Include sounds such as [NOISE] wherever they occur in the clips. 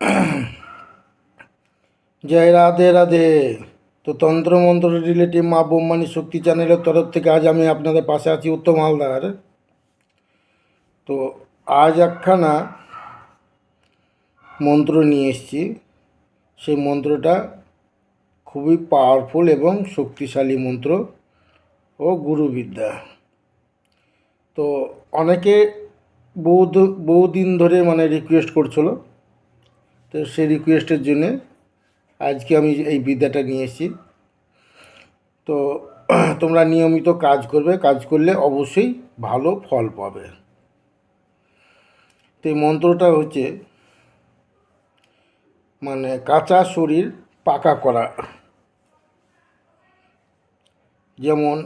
[CLEARS THROAT] জয় রাধে রাধে। তো তন্ত্রমন্ত্র রিলেটিভ মা বোম্মানি শক্তি চ্যানেলের তরফ থেকে আজ আমি আপনাদের পাশে আছি উত্তম হালদার। তো আজ একখানা মন্ত্র নিয়ে এসেছি। সেই মন্ত্রটা খুবই পাওয়ারফুল এবং শক্তিশালী মন্ত্র ও গুরুবিদ্যা। তো অনেকে বহু বহুদিন ধরে মানে রিকোয়েস্ট করছিল। তো সেই রিকোয়েস্টের জন্যে আজকে আমি এই বিদ্যাটা নিয়ে এসেছি। তো [CLEARS THROAT] তোমরা নিয়মিত কাজ করবে, কাজ করলে অবশ্যই ভালো ফল পাবে। তো এই মন্ত্রটা হচ্ছে মানে কাঁচা শরীর পাকা করা। যেমন,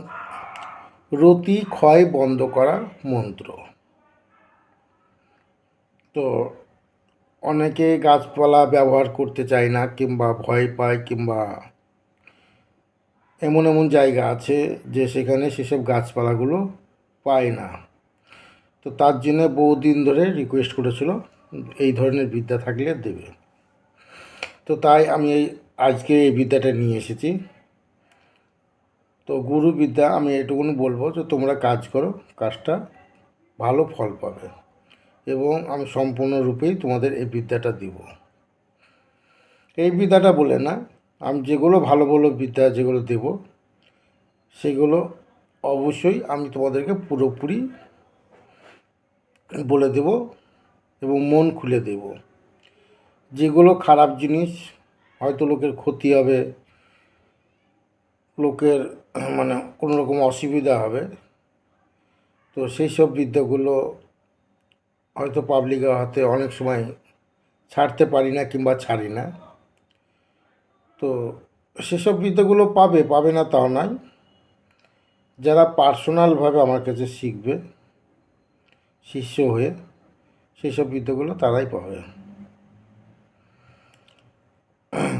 রতি ক্ষয় বন্ধ করা মন্ত্র। তো অনেকে গাছপালা ব্যবহার করতে চায় না, কিংবা ভয় পায়, কিংবা এমন এমন জায়গা আছে যে সেখানে সেসব গাছপালাগুলো পায় না। তো তার জন্য বহুদিন ধরে রিকোয়েস্ট করেছিল, এই ধরনের বিদ্যা থাকলে দেবে। তো তাই আমি এই আজকে এই বিদ্যাটা নিয়ে এসেছি। তো গুরু বিদ্যা আমি এটুকুনি বলব যে তোমরা কাজ করো, কাজটা ভালো ফল পাবে। এবং আমি সম্পূর্ণরূপেই তোমাদের এই বিদ্যাটা দিব। এই বিদ্যাটা বলে না, আমি যেগুলো ভালো ভালো বিদ্যা যেগুলো দেব, সেগুলো অবশ্যই আমি তোমাদেরকে পুরোপুরি বলে দেব এবং মন খুলে দেব। যেগুলো খারাপ জিনিস, হয়তো লোকের ক্ষতি হবে, লোকের মানে কোনো রকম অসুবিধা হবে, তো সেই সব বিদ্যাগুলো হয়তো পাবলিকের হাতে অনেক সময় ছাড়তে পারি না কিংবা ছাড়ি না। তো সেসব বিদ্যাগুলো পাবে পাবে না তাও নয় যারা পার্সোনালভাবে আমার কাছে শিখবে, শিষ্য হয়ে সেসব বিদ্যাগুলো তারাই পাবে।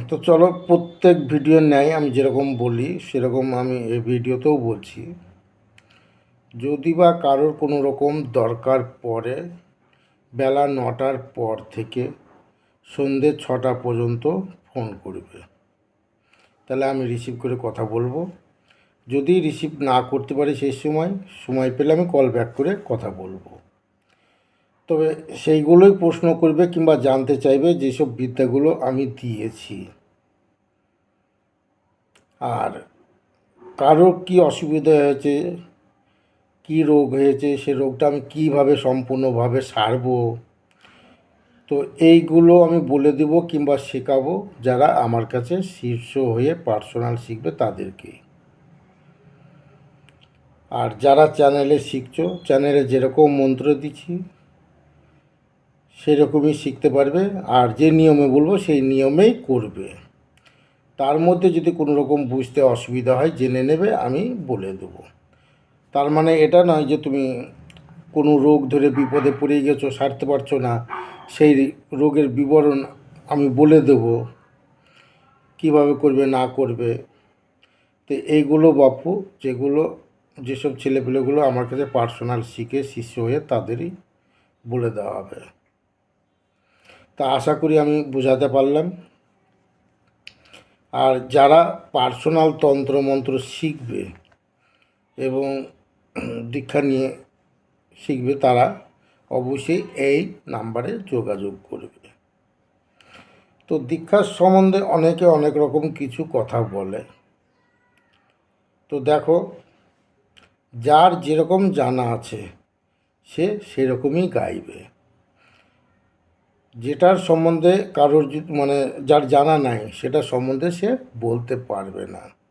তো চলো প্রত্যেক ভিডিও নেয় আমি যেরকম বলি, সেরকম আমি এই ভিডিওতেও বলছি। যদি বা কারোর কোনো রকম দরকার পড়ে বেলা নটার পর থেকে সন্ধ্যে ছটা পর্যন্ত ফোন করবে। তাহলে আমি রিসিভ করে কথা বলব। যদি রিসিভ না করতে পারি সেই সময় সময় পেলে আমি কল ব্যাক করে কথা বলব। তবে সেইগুলোই প্রশ্ন করবে কিংবা জানতে চাইবে যেসব বিদ্যাগুলো আমি দিয়েছি। আর কারও কি অসুবিধা হয়েছে? কি রোগ হয়েছে, সে রোগটা আমি কীভাবে সম্পূর্ণভাবে সারবো? তো এইগুলো আমি বলে দেব কিংবা শেখাবো যারা আমার কাছে শীর্ষ হয়ে পার্সোনাল শিখবে তাদেরকে। আর যারা চ্যানেলে শিখছো চ্যানেলে যেরকম মন্ত্র দিচ্ছি, সেরকমই শিখতে পারবে। আর যে নিয়মে বলব, সেই নিয়মেই করবে। তার মধ্যে যদি কোনো রকম বুঝতে অসুবিধা হয়, জেনে নেবে, আমি বলে দেবো। তার মানে এটা নয় যে তুমি কোনো রোগ ধরে বিপদে পড়ে গেছো, সারতে পারছ না। সেই রোগের বিবরণ আমি বলে দেব। কীভাবে করবে, না করবে? তো এইগুলো বাপু, যেগুলো, যেসব ছেলেপেলেগুলো আমার কাছে পার্সোনাল শিখে শিষ্য হয়ে তাদেরই বলে দেওয়া হবে। তা আশা করি আমি বোঝাতে পারলাম। আর যারা পার্সোনাল তন্ত্রমন্ত্র শিখবে এবং দীক্ষা নিয়ে শিখবে তারা, অবশ্যই এই নাম্বারে যোগাযোগ করবে। তো দীক্ষার সম্বন্ধে অনেকে অনেক রকম কিছু কথা বলে। তো দেখো, যার যেরকম জানা আছে, সে সেরকমই গাইবে। যেটার সম্বন্ধে কারোর মানে যার জানা নাই, সেটা সম্বন্ধে সে বলতে পারবে না।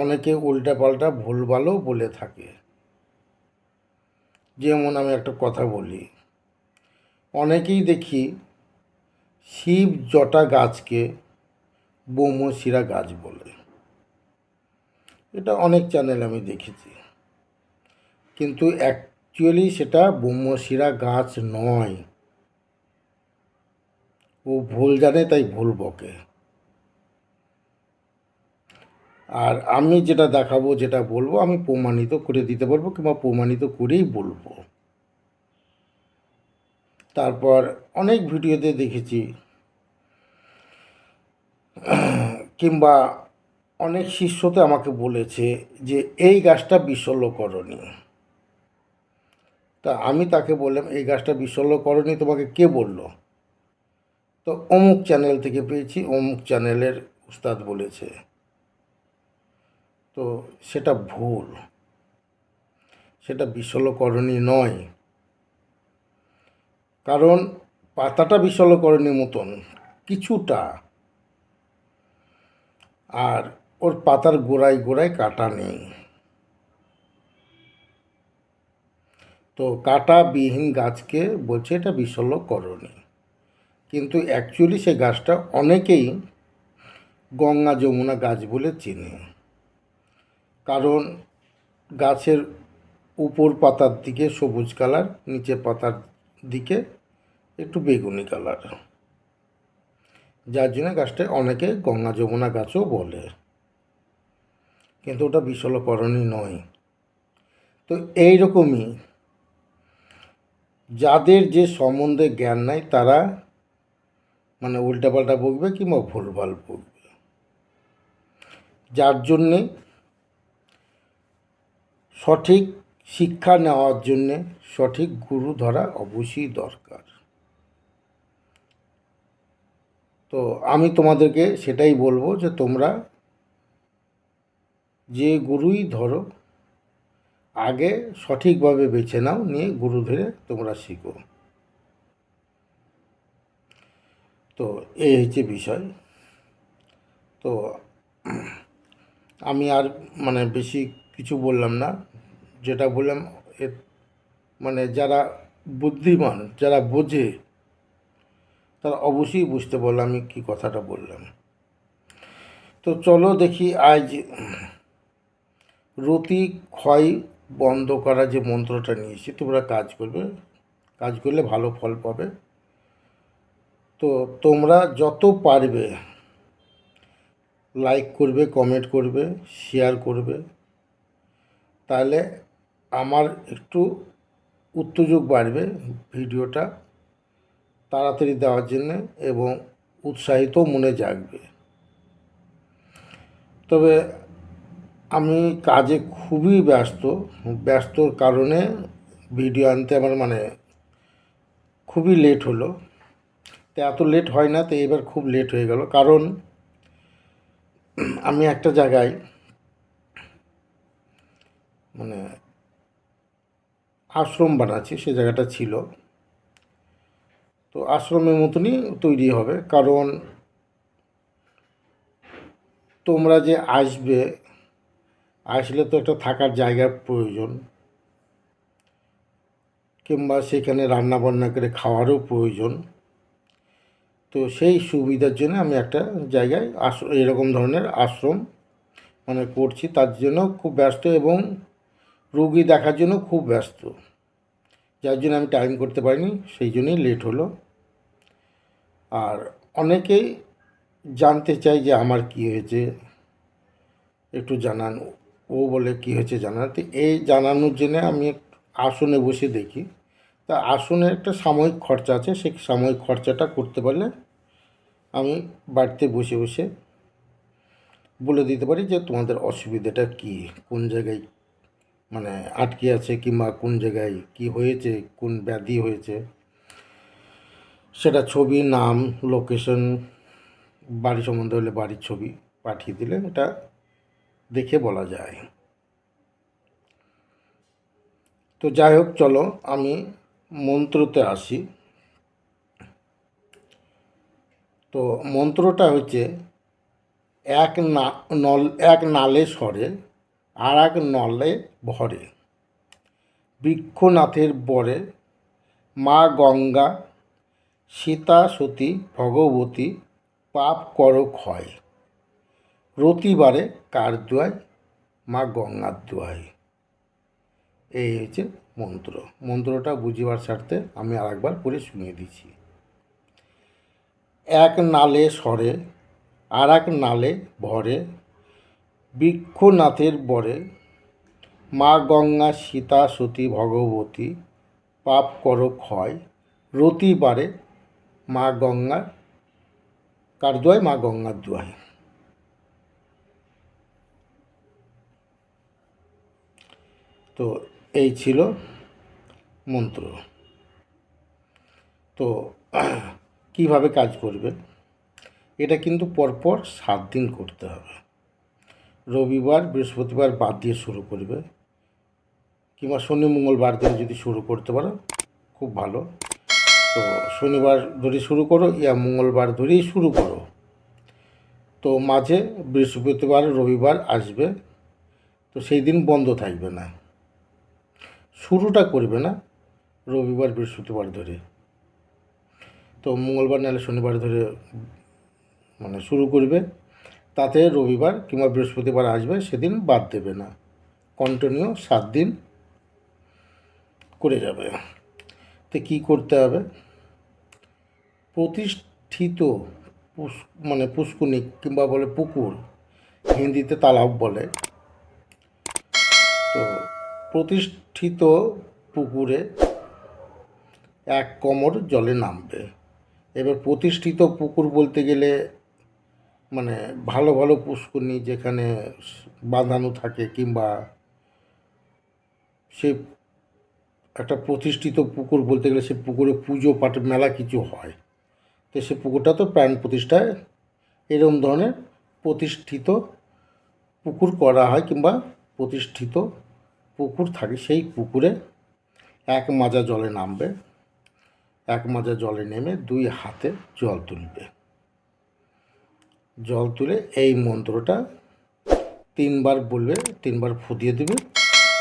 অনেকে উল্টাপাল্টা ভুলভালও বলে থাকে। যেমন আমি একটা কথা বলি, অনেকেই দেখি শিব জটা গাছকে বোমশিরা গাছ বলে। এটা অনেক চ্যানেল আমি দেখেছি। কিন্তু অ্যাকচুয়ালি সেটা বোমশিরা গাছ নয়। ও ভুল জানে, তাই ভুল বকে। আর আমি যেটা দেখাবো, যেটা বলব, আমি প্রমাণিত করে দিতে পারব কিংবা প্রমাণিত করেই বলব। তারপর অনেক ভিডিওতে দেখেছি, কিংবা অনেক শিষ্যতে আমাকে বলেছে যে, এই গাছটা বিশল্যকরণী। তা আমি তাকে বললাম, এই গাছটা বিশল্যকরণী তোমাকে কে বলল? তো অমুক চ্যানেল থেকে পেয়েছি, অমুক চ্যানেলের উস্তাদ বলেছে। তো সেটা ভুল। সেটা বিশল্যকরণী নয়। কারণ পাতাটা বিশল্যকরণীর মতন, কিছুটা। আর ওর পাতার গোড়ায় গোড়ায় কাটা নেই। তো কাটা বিহীন গাছকে বলছে এটা বিশল্যকরণী কিন্তু অ্যাকচুয়ালি সেই গাছটা অনেকেই গঙ্গা যমুনা গাছ বলে চেনে। কারণ গাছের উপর পাতার দিকে সবুজ কালার, নিচে পাতার দিকে একটু বেগুনি কালার। যার জন্য গাছটা অনেকে গঙ্গা যমুনা গাছও বলে। কিন্তু ওটা বিশলকরণী নয়। তো এইরকমই যাদের যে সম্বন্ধে জ্ঞান নাই, তারা মানে উল্টাপাল্টা বকবে কিংবা ভুলভাল বকবে। যার জন্যে সঠিক শিক্ষা নেওয়ার জন্যে সঠিক গুরু ধরা অবশ্যই দরকার। তো আমি তোমাদেরকে সেটাই বলব যে তোমরা যে গুরুই ধরো, আগে সঠিকভাবে বেছে নাও, নিয়ে গুরু ধরে তোমরা শিখো। তো এই হচ্ছে বিষয়। তো আমি আর মানে বেশি কিছু বললাম না। যেটা বললাম এ মানে যারা বুদ্ধিমান, যারা বোঝে, তারা অবশ্যই বুঝতে পারল আমি কী কথাটা বললাম। তো চলো দেখি আজ রতি ক্ষয় বন্ধ করা যে মন্ত্রটা নিয়েছি, তোমরা কাজ করবে। কাজ করলে ভালো ফল পাবে। তো তোমরা যত পারবে লাইক করবে কমেন্ট করবে শেয়ার করবে। তাহলে আমার একটু উত্তেজক বাড়বে ভিডিওটা তাড়াতাড়ি দেওয়ার জন্য এবং উৎসাহিত মনে জাগবে। তবে আমি কাজে খুবই ব্যস্ত, ব্যস্তর কারণে ভিডিও আনতে আমার মানে খুবই লেট হলো। তো এত লেট হয় না, তো এবার খুব লেট হয়ে গেল। কারণ আমি একটা জায়গায় মানে আশ্রম বানাচ্ছি, সে জায়গাটা ছিল। তো আশ্রমের মতনই তৈরি হবে, কারণ তোমরা যে আসবে, আসলে তো একটা থাকার জায়গার প্রয়োজন। কিংবা সেখানে রান্না বান্না করে খাওয়ারও প্রয়োজন। তো সেই সুবিধার জন্য আমি একটা জায়গায় আস এরকম ধরনের আশ্রম মানে করছি, তার জন্য খুব ব্যস্ত এবং রুগী দেখার জন্য খুব ব্যস্ত। যার জন্য আমি টাইম করতে পারিনি, সেই জন্যই লেট হলো। আর অনেকেই জানতে চাই যে আমার কী হয়েছে। একটু জানান, ও বলে কী হয়েছে জানান তো এই জানানোর জন্য আমি আসনে বসে দেখি। তা আসনে একটা সাময়িক খরচা আছে সেই সাময়িক খরচাটা করতে পারলে আমি বাড়িতে বসে বসে বলে দিতে পারি যে তোমাদের অসুবিধাটা কী, কোন জায়গায় মানে আটকে আছে কিংবা কোন জায়গায় কি হয়েছে, কোন ব্যাধি হয়েছে, সেটা ছবি, নাম লোকেশন বাড়ি সম্বন্ধে হলে বাড়ির ছবি পাঠিয়ে দিলে এটা দেখে বলা যায়। তো যাই হোক, চলো আমি মন্ত্রতে আসি। তো মন্ত্রটা হচ্ছে এক না নল এক নালে সরে আর এক নলে ভরে। বৃক্ষনাথের বরে মা গঙ্গা, সীতা, সতী, ভগবতী, পাপ কর ক্ষয় রতিবারে কার দোয়ায়? মা গঙ্গার দোয়ায়। এই হচ্ছে মন্ত্র। মন্ত্রটা বুঝিবার স্বার্থে আমি আরেকবার পড়ে শুনিয়ে দিচ্ছি। এক নালে সরে আর এক নালে ভরে বৃক্ষনাথের বরে মা গঙ্গা, সীতা, সতী, ভগবতী, পাপ কর ক্ষয় রতিবারে মা গঙ্গার কার দোয়ায় মা গঙ্গার দোয়ায় তো এই ছিল মন্ত্র। তো কীভাবে কাজ করবে এটা কিন্তু পরপর সাত দিন করতে হবে। রবিবার, বৃহস্পতিবার বাদ দিয়ে শুরু করবে। কিংবা শনি, মঙ্গলবার দিন যদি শুরু করতে পারো, খুব ভালো। তো শনিবার ধরে শুরু করো, ইয়া মঙ্গলবার ধরেই শুরু করো। তো মাঝে বৃহস্পতিবার, রবিবার আসবে। তো সেই দিন বন্ধ থাকবে না। শুরুটা করবে না, রবিবার, বৃহস্পতিবার ধরে। তো মঙ্গলবার নাহলে শনিবার ধরে মানে শুরু করবে। তাতে রবিবার কিংবা বৃহস্পতিবার আসবে, সেদিন বাদ দেবে না। কন্টিনিউ সাত দিন করে যাবে। তো কী করতে হবে? প্রতিষ্ঠিত মানে পুষ্কুনিক কিংবা বলে পুকুর, হিন্দিতে তালাব বলে। তো প্রতিষ্ঠিত পুকুরে এক কোমর জলে নামবে। এবার প্রতিষ্ঠিত পুকুর বলতে গেলে মানে ভালো ভালো পুষ্করণী যেখানে বাঁধানো থাকে কিংবা সে একটা প্রতিষ্ঠিত পুকুর বলতে গেলে সে পুকুরে পুজো পাঠ মেলা কিছু হয়। তো সে পুকুরটা তো প্রাণ প্রতিষ্ঠায়। এরকম ধরনের প্রতিষ্ঠিত পুকুর করা হয় কিংবা প্রতিষ্ঠিত পুকুর থাকে সেই পুকুরে এক মাজা জলে নামবে, এক মাজা জলে নেমে দুই হাতে জল তুলবে। জল তুলে এই মন্ত্রটা তিনবার বলবে, তিনবার ফুটিয়ে দেবে,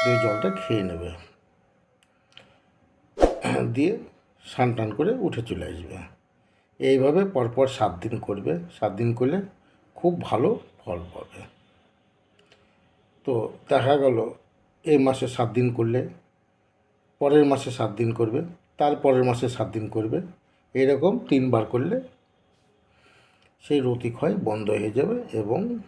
দিয়ে জলটা খেয়ে নেবে। দিয়ে স্নান টান করে উঠে চলে আসবে। এইভাবে পরপর সাত দিন করবে। সাত দিন করলে খুব ভালো ফল পাবে। তো দেখা গেল, এই মাসে সাত দিন করলে পরের মাসে সাত দিন করবে, তার পরের মাসে সাত দিন করবে। এরকম তিনবার করলে সেই রতিক্ষয় বন্ধ হয়ে যাবে এবং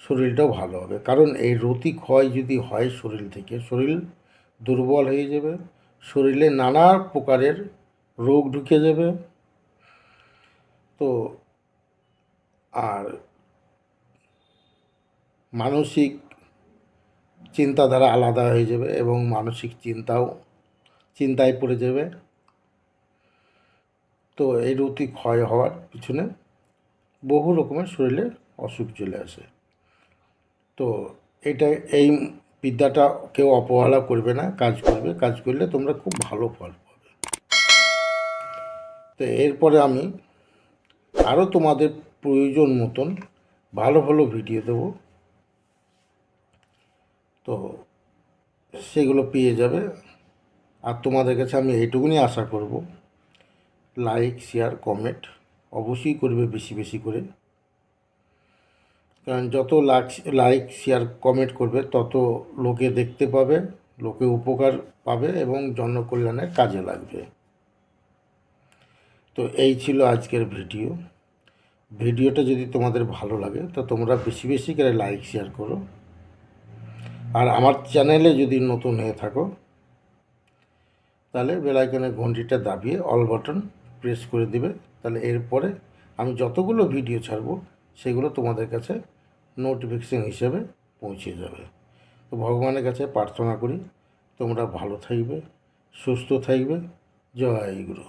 শরীরটাও ভালো হবে। কারণ এই রতিক্ষয় যদি হয় শরীর থেকে, শরীর দুর্বল হয়ে যাবে, শরীরে নানা প্রকারের রোগ ঢুকে যাবে। তো আর মানসিক চিন্তাধারা আলাদা হয়ে যাবে এবং মানসিক চিন্তাও চিন্তায় পড়ে যাবে। তো এই রুটি ক্ষয় হওয়ার পিছনে বহু রকমের শরীরে অসুখ চলে আসে। তো এটা এই বিদ্যাটা কেউ অপহেলা করবে না, কাজ করবে। কাজ করলে তোমরা খুব ভালো ফল পাবে। তো এরপরে আমি আরও তোমাদের প্রয়োজন মতন ভালো ভালো ভিডিও দেবো। তো সেগুলো পেয়ে যাবে। আর তোমাদের কাছে আমি এইটুকুনি আশা করব। লাইক, শেয়ার, কমেন্ট অবশ্যই করবে বেশি বেশি করে। কারণ যত লাইক লাইক, শেয়ার, কমেন্ট করবে, তত লোকে দেখতে পাবে, লোকে উপকার পাবে এবং জনকল্যাণের কাজে লাগবে। তো এই ছিল আজকের ভিডিও। ভিডিওটা যদি তোমাদের ভালো লাগে, তো তোমরা বেশি বেশি করে লাইক, শেয়ার করো। আর আমার চ্যানেলে যদি নতুন হয়ে থাকো, তাহলে বেলাইকনের ঘন্টিটা দাবিয়ে অল বাটন প্রেস করে দেবে, তাহলে এরপরে আমি যতগুলো ভিডিও ছাড়বো, সেগুলো তোমাদের কাছে নোটিফিকেশন হিসেবে পৌঁছে যাবে। তো ভগবানের কাছে প্রার্থনা করি, তোমরা ভালো থাকবে, সুস্থ থাকবে। জয় গুরু।